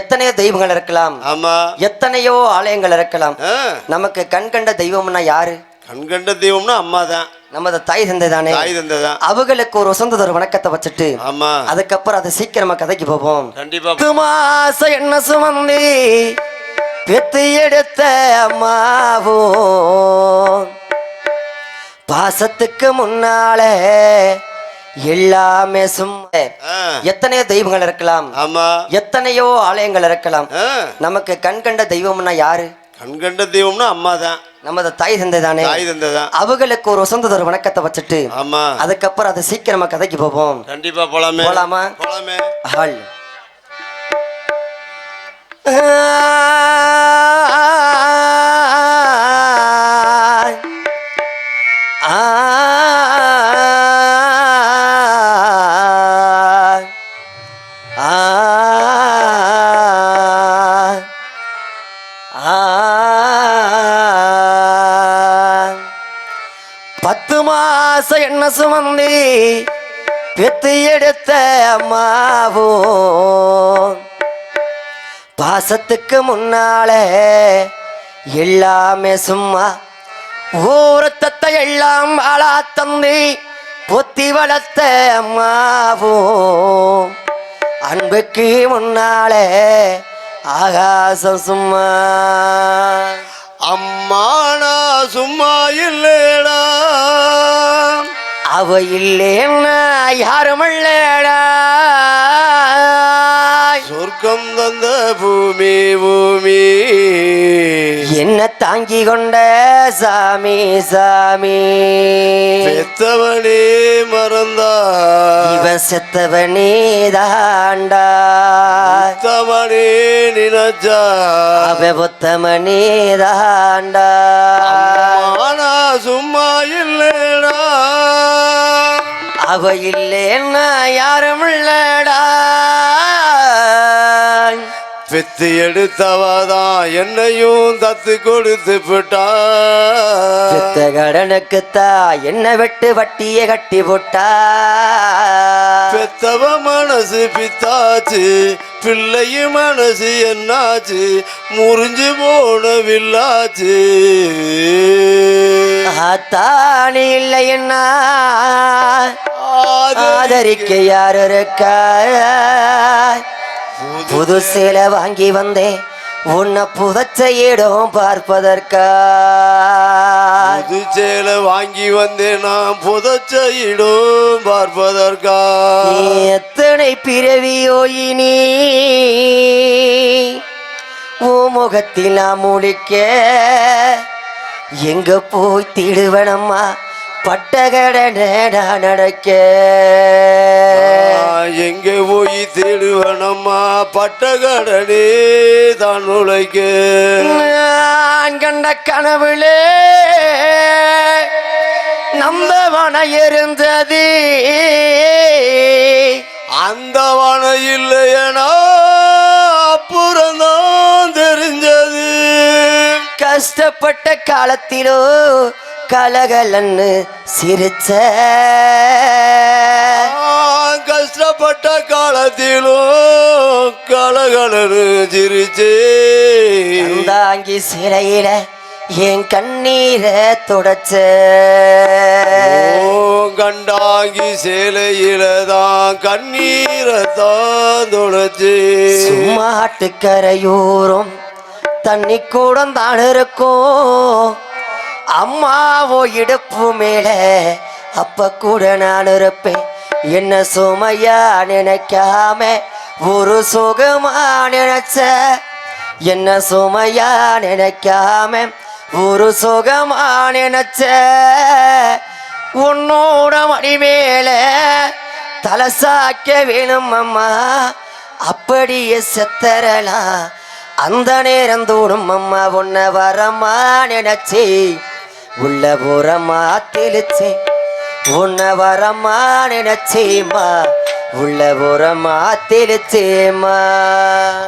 எத்தனையோ தெய்வங்கள் இருக்கலாம். ஆமா. எத்தனையோ ஆலயங்கள் இருக்கலாம். நமக்கு கண் கண்ட தெய்வம்னா யாரு? கண்கண்ட தெய்வம்னா அம்மா தான். நமது தாய் தந்தை தானே? தாய் தந்தை தான். அவங்களுக்கு ஒரு வசந்ததொரு வணக்கத்தை வச்சுட்டு ஆமா. அதுக்கப்புறம் அதை சீக்கிரமா கதைக்கு போவோம். கண்டிப்பா. மாசம் என்ன சுமந்தி பெத்து எடுத்த அம்மாவோ? பாசத்துக்கு முன்னாலே எல்லாமே சும்மா எத்தனையோ தெய்வங்கள் இருக்கலாம். ஆமா. எத்தனையோ ஆலயங்கள் இருக்கலாம். நமக்கு கண் கண்ட தெய்வம்னா யாரு? கண்கண்ட தெய்வம்னா அம்மா தான். நமது தாய் தந்தை தானே தாய் தந்தை தான் அவங்களுக்கு ஒரு வசந்ததொரு வணக்கத்தை வச்சுட்டு ஆமா. அதுக்கப்புறம் அதை சீக்கிரமா கதைக்கு போவோம். கண்டிப்பா போலாமே. போலாமா? போலாமே. ஹால் மனசு வந்து சுமந்தி பெத்து எடுத்த அம்மாவோ? பாசத்துக்கு முன்னால எல்லாமே சும்மா ஊரத்தத்தை எல்லாம் ஆளா தந்தி பொத்தி வளர்த்த அம்மாவோ? அன்புக்கு முன்னாலே ஆகாசம் சும்மா. அம்மானா சும்மா இல்லடா. அவ இல்லேன்னா யாரும் இல்லடா சொர்க்கம் தந்த பூமி பூமி. என்ன தாங்கி கொண்ட சாமி சாமி? பெத்தவனே மறந்தா. இவன் செத்தவனே தாண்டா. பெத்தவனே நினைச்சா. அவ ஒத்தமனே தாண்டா. சும்மா இல்லடா அவ இல்லேன்னா யாரும் இல்லடா பெத்து எடுத்தவதான் என்னையும் தத்து கொடுத்து விட்டா. பெத்த கடனுக்குத்தா என்ன வெட்டு வட்டியை கட்டி போட்டா. பெத்தவ மனசு பித்தாச்சு பிள்ளையும் மனசு என்னாச்சு முறிஞ்சு போன வில்லாச்சு ஆத்தாணி இல்லைன்னா ஆதரிக்க யார் இருக்கா? புது சேலை வாங்கி வந்தேன். உன்னை புதைச்ச இடம் பார்ப்பதற்கா புது சேலை வாங்கி வந்தேன் நான் புதைச்ச இடம் பார்ப்பதற்கா எத்தனை பிறவியோ இனி? முகத்தில் நான் முடிக்க எங்க போய் திடுவனம்மா பட்டகடனடா நடக்க நான் எங்க போய் தேடுவனம்மா? பட்டகடனே தான் உழைக்க. நான் கண்ட கனவுலே நம்பவன இருந்தது. அந்த வன இல்லையனா? அப்புறம்தான் தெரிஞ்சது. கஷ்டப்பட்ட காலத்திலோ கலகலன்னு சிரிச்ச. கஷ்டப்பட்ட காலத்திலும் கலகலனு சிரிச்சே. தாங்கி சிலையில என் கண்ணீரை தொடச்ச. கண்டாங்கி சேலையில தான் கண்ணீரை தான் தொடச்சு. சும்மாட்டுக்கரையூரும் தண்ணி கூட தான் இருக்கும். அம்மாவோ இடுப்பு மேல அப்ப கூட நான் இருப்பேன். என்ன சுமையா நினைக்காம ஒரு சுகமா நினைச்ச. என்ன சுமையா நினைக்காம ஒரு சுகமா நினைச்ச. உன்னோட மணி மேல தலை சாக்க வேணும் அம்மா. அப்படியே செத்தரலாம் அந்த நேரம் தூடும் அம்மா உன்னை வரமா நினைச்சி உள்ள புறமா தெளிச்சே உன்னை வரமா நினைச்சேம்மா. உள்ள புறமா தெளிச்சேம்மா.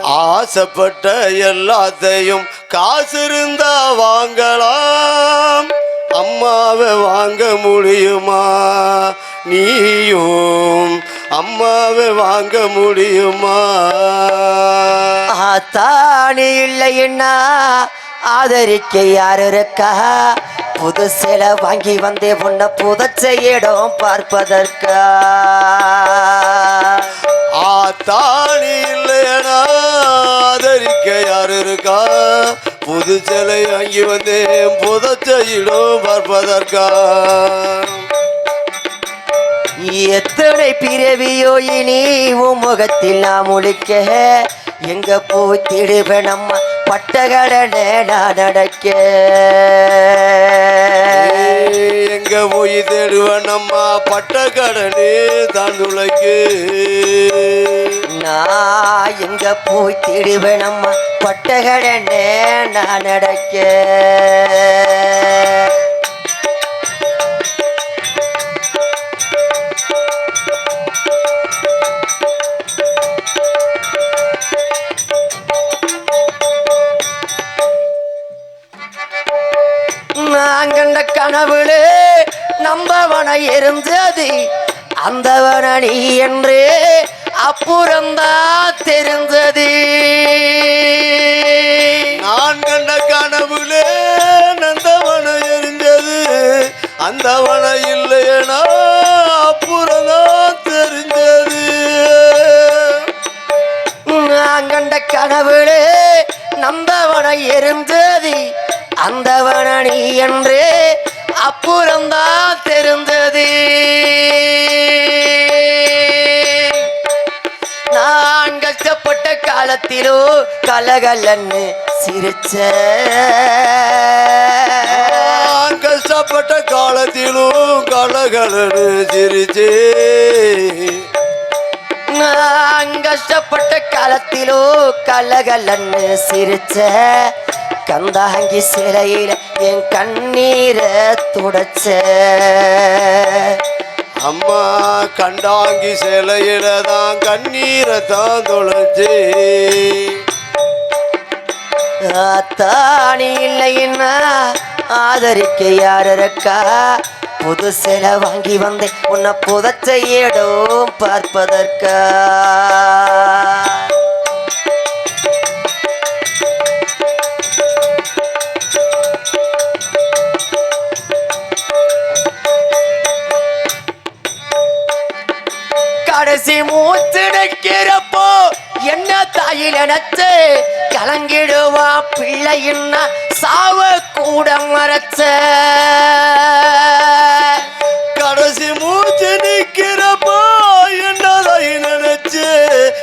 ஆசைப்பட்ட எல்லாத்தையும் காசு இருந்தா வாங்கலாம். அம்மாவை வாங்க முடியுமா? நீயும் அம்மாவை வாங்க முடியுமா? ஆத்தாணி இல்லைன்னா ஆதரிக்க யாரு இருக்கா? புது சிலை வாங்கி வந்தே உன்னை புதைச்ச இடம் பார்ப்பதற்கா. ஆத்தாணி இல்லையனா ஆதரிக்க யாரு இருக்கா? புது சிலை வாங்கி வந்தேன் புதச்ச இடம் பார்ப்பதற்கா? எத்தனை பிறவியோ இனி உன் முகத்தில் நான் முழிக்க எங்க போய் திடுவேன் நம்ம பட்டகடனே நான் நடக்க. எங்க போய் தேடுவன் நம்ம பட்ட கடனே தான் துளைக்கு நான் எங்க போய் திடுவேன் பட்டகடனே நான் நடக்க. கனவுல நம்பவன இருந்தது அந்தவன நீ என்று அப்புறம்தான் தெரிந்தது நான் கண்ட கனவுலே நந்தவன எரிஞ்சது அந்த வன இல்லையனா அப்புறம்தான் தெரிஞ்சது. நான் கண்ட கனவுல நந்தவன இருந்தது அந்தவன நீ என்று அப்புறம்தான் தெரிந்தது. நான் கஷ்டப்பட்ட காலத்திலோ கலகலன்னு சிரிச்ச கஷ்டப்பட்ட காலத்திலும் கலகலன்னு சிரிச்சே நான் கஷ்டப்பட்ட காலத்திலோ கலகலன்னு சிரிச்ச கந்தாங்கி சிலையில என் கண்ணீரை துடைச்ச. அம்மா கண்டாங்கி சிலையில தான் கண்ணீரை தான் தொலைச்சே தாணி இல்லைன்னா ஆதரிக்க யார் இருக்கா? புது சிலை வாங்கி வந்தேன். உன்னை புதைச்ச இடம் பார்ப்பதற்கா? கடைசி மூச்சிடுக்கிறப்போ என்ன தாயில் நினைச்சு கலங்கிடுவா பிள்ளையின்ன சாவ கூட மறைச்ச. கடைசி மூச்சு நிக்கிறப்போ தாயில் நினைச்சு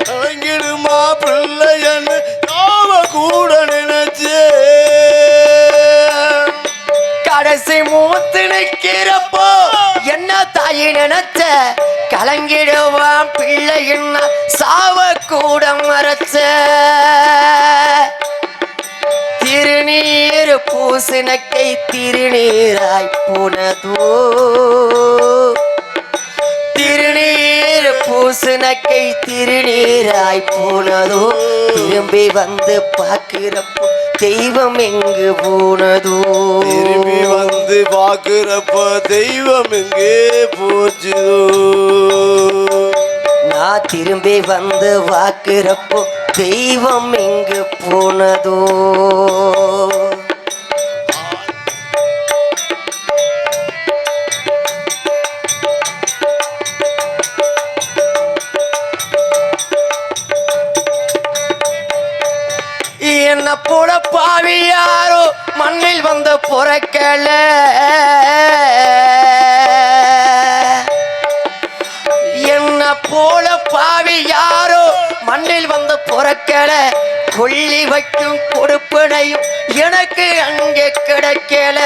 கலங்கிடுமா பிள்ளையன்னு சாவ கூட நினைச்சு. கடைசி மூத்து நிற்கிறப்போ என்ன தாயில் நினைச்ச கலங்கிடுவான் பிள்ளைன்னா சாவ கூட மறைச்ச. திருநீர் பூசினக்கை திருநீராய் புனதோ. திருநீர் பூசினக்கை திருநீராய் போனதோ. திரும்பி வந்து பார்க்கிறப்போ தெய்வம் எங்கு போனதோ. திரும்பி வந்து வந்து பாக்குறப்ப தெய்வம் எங்கே போச்சுதோ? நான் திரும்பி வந்து பார்க்கிறப்போ தெய்வம் எங்கு போனதோ? இது என்ன போல பாவி யாரோ மண்ணில் வந்த புறக்கல என்ன போல பாவி யாரோ மண்ணில் வந்த புறக்கல கொள்ளி வைக்கும் கொடுப்பனையும் எனக்கு அங்கே கிடைக்கல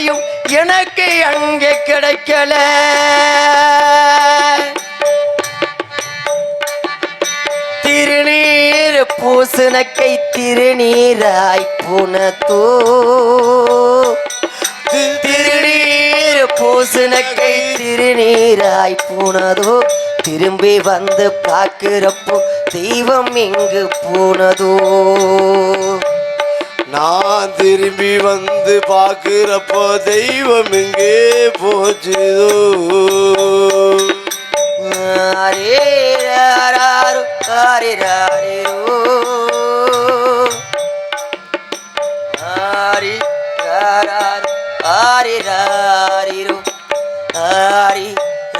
கொடுப்பனையும் எனக்கு அங்கே கிடைக்கல. திருநீர் பூசணக்கை திருநீராய் புனத்தோ. திருநீர் பூசணக்கை திருநீராய் புனதோ. திரும்பி வந்து பார்க்கிறப்போ தெய்வம் இங்கு போனதோ. நான் திரும்பி வந்து பார்க்குறப்போ தெய்வம் எங்கே போச்சுதோ? ஆரி ராரி ஆரி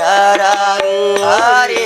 ராரி ஆரி